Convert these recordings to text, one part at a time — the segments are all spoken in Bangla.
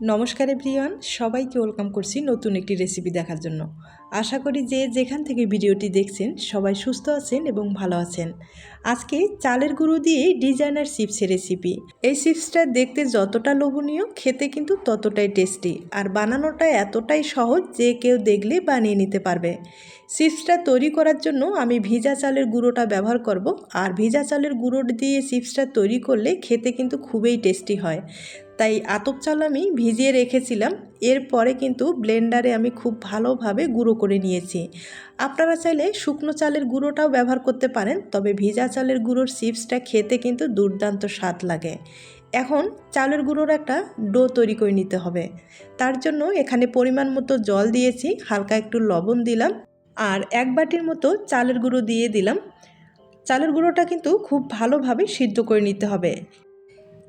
নমস্কার এভরিওয়ান, সবাইকে ওয়েলকাম করছি নতুন একটি রেসিপি দেখার জন্য। আশা করি যে যেখান থেকে ভিডিওটি দেখছেন, সবাই সুস্থ আছেন এবং ভালো আছেন। আজকে চালের গুঁড়ো দিয়ে ডিজাইনার চিপসের রেসিপি। এই চিপসটা দেখতে যতটা লোভনীয়, খেতে কিন্তু ততটাই টেস্টি। আর বানানোটা এতটাই সহজ যে কেউ দেখলে বানিয়ে নিতে পারবে। চিপসটা তৈরি করার জন্য আমি ভিজা চালের গুঁড়োটা ব্যবহার করব। আর ভিজা চালের গুঁড়ো দিয়ে চিপসটা তৈরি করলে খেতে কিন্তু খুবই টেস্টি হয়। তাই আতপ চাল আমি ভিজিয়ে রেখেছিলাম। এরপরে কিন্তু ব্লেন্ডারে আমি খুব ভালোভাবে গুঁড়ো করে নিয়েছি। আপনারা চাইলে শুকনো চালের গুঁড়োটাও ব্যবহার করতে পারেন, তবে ভিজা চালের গুঁড়োর চিপসটা খেতে কিন্তু দুর্দান্ত স্বাদ লাগে। এখন চালের গুঁড়োর একটা ডো তৈরি করে নিতে হবে। তার জন্য এখানে পরিমাণ মতো জল দিয়েছি, হালকা একটু লবণ দিলাম আর এক বাটির মতো চালের গুঁড়ো দিয়ে দিলাম। চালের গুঁড়োটা কিন্তু খুব ভালোভাবে সিদ্ধ করে নিতে হবে।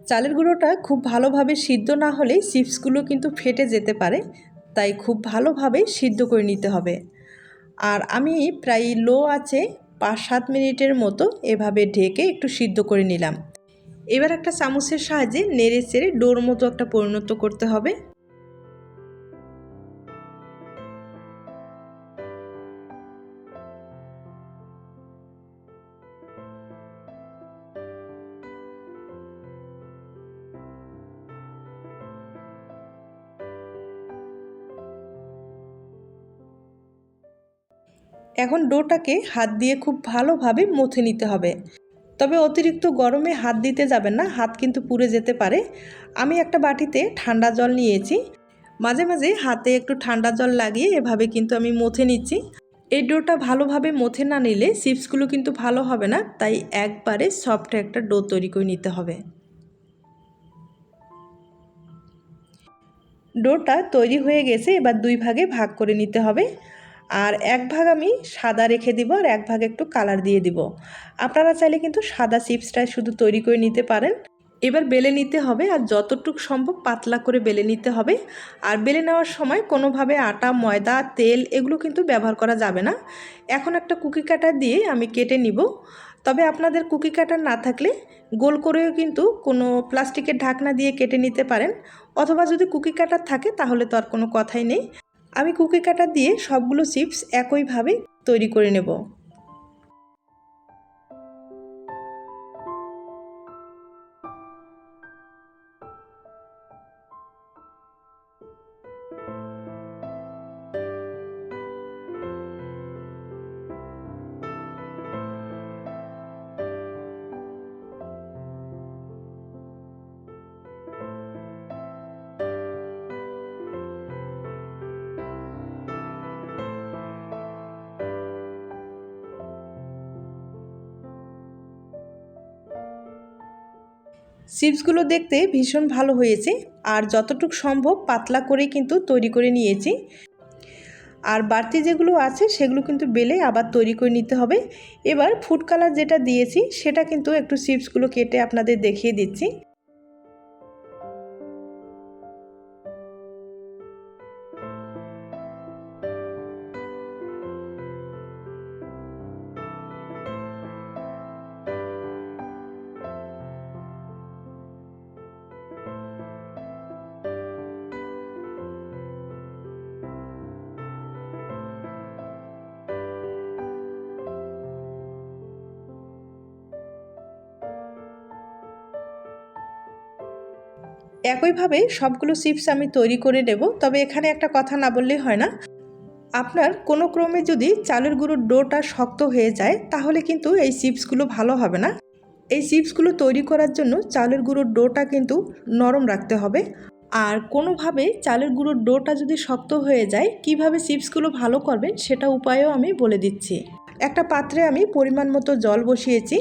চালের গুঁড়োটা খুব ভালোভাবে সিদ্ধ না হলে চিপসগুলো কিন্তু ফেটে যেতে পারে, তাই খুব ভালোভাবে সিদ্ধ করে নিতে হবে। আর আমি প্রায় লো আছে পাঁচ সাত মিনিটের মতো এভাবে ঢেকে একটু সিদ্ধ করে নিলাম। এবার একটা চামচের সাহায্যে নেড়ে চেড়ে ডোর মতো একটা পরিণত করতে হবে। এখন ডোটাকে হাত দিয়ে খুব ভালোভাবে মথে নিতে হবে। তবে অতিরিক্ত গরমে হাত দিতে যাবেন না, হাত কিন্তু পুড়ে যেতে পারে। আমি একটা বাটিতে ঠান্ডা জল নিয়েছি। মাঝে মাঝে হাতে একটু ঠান্ডা জল লাগিয়ে এভাবে কিন্তু আমি মথে নিচ্ছি। এই ডোটা ভালোভাবে মথে না নিলে চিপসগুলো কিন্তু ভালো হবে না, তাই একবারে সফট একটা ডো তৈরি করে নিতে হবে। ডোটা তৈরি হয়ে গেছে, এবার দুই ভাগে ভাগ করে নিতে হবে। আর এক ভাগ আমি সাদা রেখে দিব আর এক ভাগ একটু কালার দিয়ে দিব। আপনারা চাইলে কিন্তু সাদা চিপসটা শুধু তৈরি করে নিতে পারেন। এবার বেলে নিতে হবে আর যতটুকু সম্ভব পাতলা করে বেলে নিতে হবে। আর বেলে নেওয়ার সময় কোনোভাবে আটা, ময়দা, তেল এগুলো কিন্তু ব্যবহার করা যাবে না। এখন একটা কুকি কাটার দিয়ে আমি কেটে নিব। তবে আপনাদের কুকি কাটার না থাকলে গোল করেও কিন্তু কোনো প্লাস্টিকের ঢাকনা দিয়ে কেটে নিতে পারেন। অথবা যদি কুকি কাটার থাকে তাহলে তো আর কোনো কথাই নেই। আমি কুকি কাটার দিয়ে সবগুলো চিপস একইভাবে তৈরি করে নেব। চিপসগুলো দেখতে ভীষণ ভালো হয়েছে আর যতটুক সম্ভব পাতলা করে কিন্তু তৈরি করে নিয়েছি। আর বাড়তি যেগুলো আছে সেগুলো কিন্তু বেলে আবার তৈরি করে নিতে হবে। এবার ফুড কালার যেটা দিয়েছি সেটা কিন্তু একটু চিপসগুলো কেটে আপনাদের দেখিয়ে দিচ্ছি। একইভাবে সবগুলো চিপস আমি তৈরি করে নেব, তবে এখানে একটা কথা না বললেই হয় না। আপনার কোনো ক্রমে যদি চালের গুঁড়োর ডোটা শক্ত হয়ে যায়, তাহলে কিন্তু এই চিপসগুলো ভালো হবে না। এই চিপসগুলো তৈরি করার জন্য চালের গুঁড়োর ডোটা কিন্তু নরম রাখতে হবে। আর কোনোভাবে চালের গুঁড়োর ডোটা যদি শক্ত হয়ে যায়, কীভাবে চিপসগুলো ভালো করবেন সেটা উপায়ও আমি বলে দিচ্ছি। একটা পাত্রে আমি পরিমাণ মতো জল বসিয়েছি,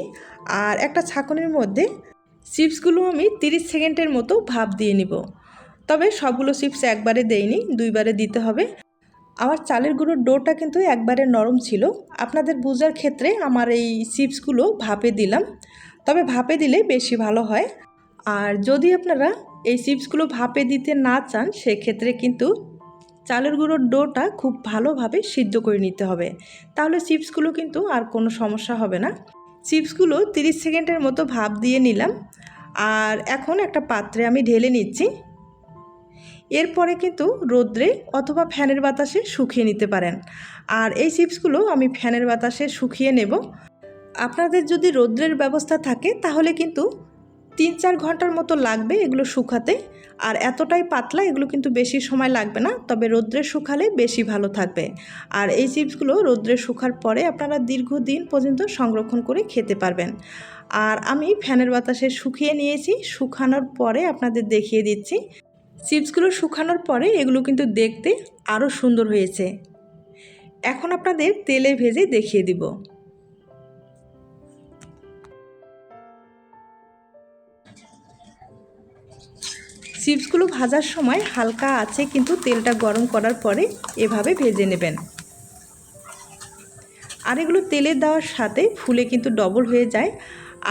আর একটা ছাঁকনির মধ্যে চিপসগুলো আমি 30 সেকেন্ডের মতো ভাপ দিয়ে নিব। তবে সবগুলো চিপস একবারে দেইনি, দুইবারে দিতে হবে। আমার চালের গুঁড়োর ডোটা কিন্তু একবারে নরম ছিল। আপনাদের বোঝার ক্ষেত্রে আমার এই চিপসগুলো ভাপে দিলাম। তবে ভাপে দিলে বেশি ভালো হয়। আর যদি আপনারা এই চিপসগুলো ভাপে দিতে না চান, সেক্ষেত্রে কিন্তু চালের গুঁড়োর ডোটা খুব ভালোভাবে সিদ্ধ করে নিতে হবে। তাহলে চিপসগুলো কিন্তু আর কোনো সমস্যা হবে না। চিপসগুলো 30 সেকেন্ডের মতো ভাব দিয়ে নিলাম। আর এখন একটা পাত্রে আমি ঢেলে নিচ্ছি। এরপরে কিন্তু রোদ্রে অথবা ফ্যানের বাতাসে শুকিয়ে নিতে পারেন। আর এই চিপসগুলো আমি ফ্যানের বাতাসে শুকিয়ে নেব। আপনাদের যদি রোদ্রের ব্যবস্থা থাকে তাহলে কিন্তু তিন চার ঘণ্টার মতো লাগবে এগুলো শুকাতে। আর এতটাই পাতলা এগুলো কিন্তু বেশি সময় লাগবে না, তবে রোদ্রে শুকালে বেশি ভালো থাকবে। আর এই চিপসগুলো রোদ্রে শুকার পরে আপনারা দীর্ঘদিন পর্যন্ত সংরক্ষণ করে খেতে পারবেন। আর আমি ফ্যানের বাতাসে শুকিয়ে নিয়েছি, শুকানোর পরে আপনাদের দেখিয়ে দিচ্ছি। চিপসগুলো শুকানোর পরে এগুলো কিন্তু দেখতে আরও সুন্দর হয়েছে। এখন আপনাদের তেলে ভেজে দেখিয়ে দিব। চিপসগুলো ভাজার সময় হালকা আছে কিন্তু তেলটা গরম করার পরে এভাবে ভেজে নেবেন। আর এগুলো তেলে দেওয়ার সাথে ফুলে কিন্তু ডবল হয়ে যায়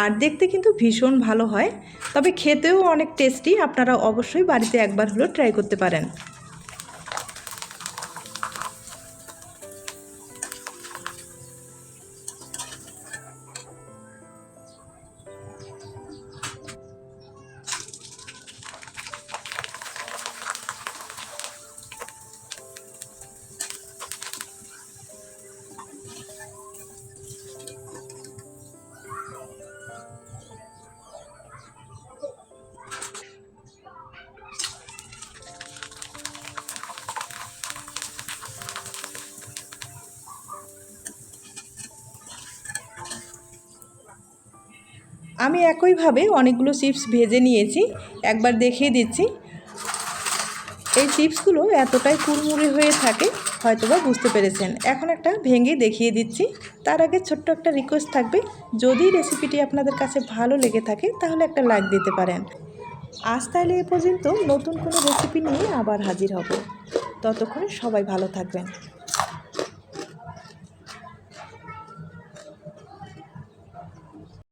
আর দেখতে কিন্তু ভীষণ ভালো হয়। তবে খেতেও অনেক টেস্টি আপনারা অবশ্যই বাড়িতে একবার হলেও ট্রাই করতে পারেন। আমি একইভাবে অনেকগুলো চিপস ভেজে নিয়েছি, একবার দেখিয়ে দিচ্ছি। এই চিপসগুলো এতটাই কুড়মুড়ে হয়ে থাকে, হয়তোবা বুঝতে পেরেছেন। এখন একটা ভেঙে দেখিয়ে দিচ্ছি। তার আগে ছোট্ট একটা রিকোয়েস্ট থাকবে। যদি রেসিপিটি আপনাদের কাছে ভালো লেগে থাকে, তাহলে একটা লাইক দিতে পারেন। আজ তাহলে এ পর্যন্ত নতুন কোনো রেসিপি নিয়ে আবার হাজির হব। ততক্ষণে সবাই ভালো থাকবেন।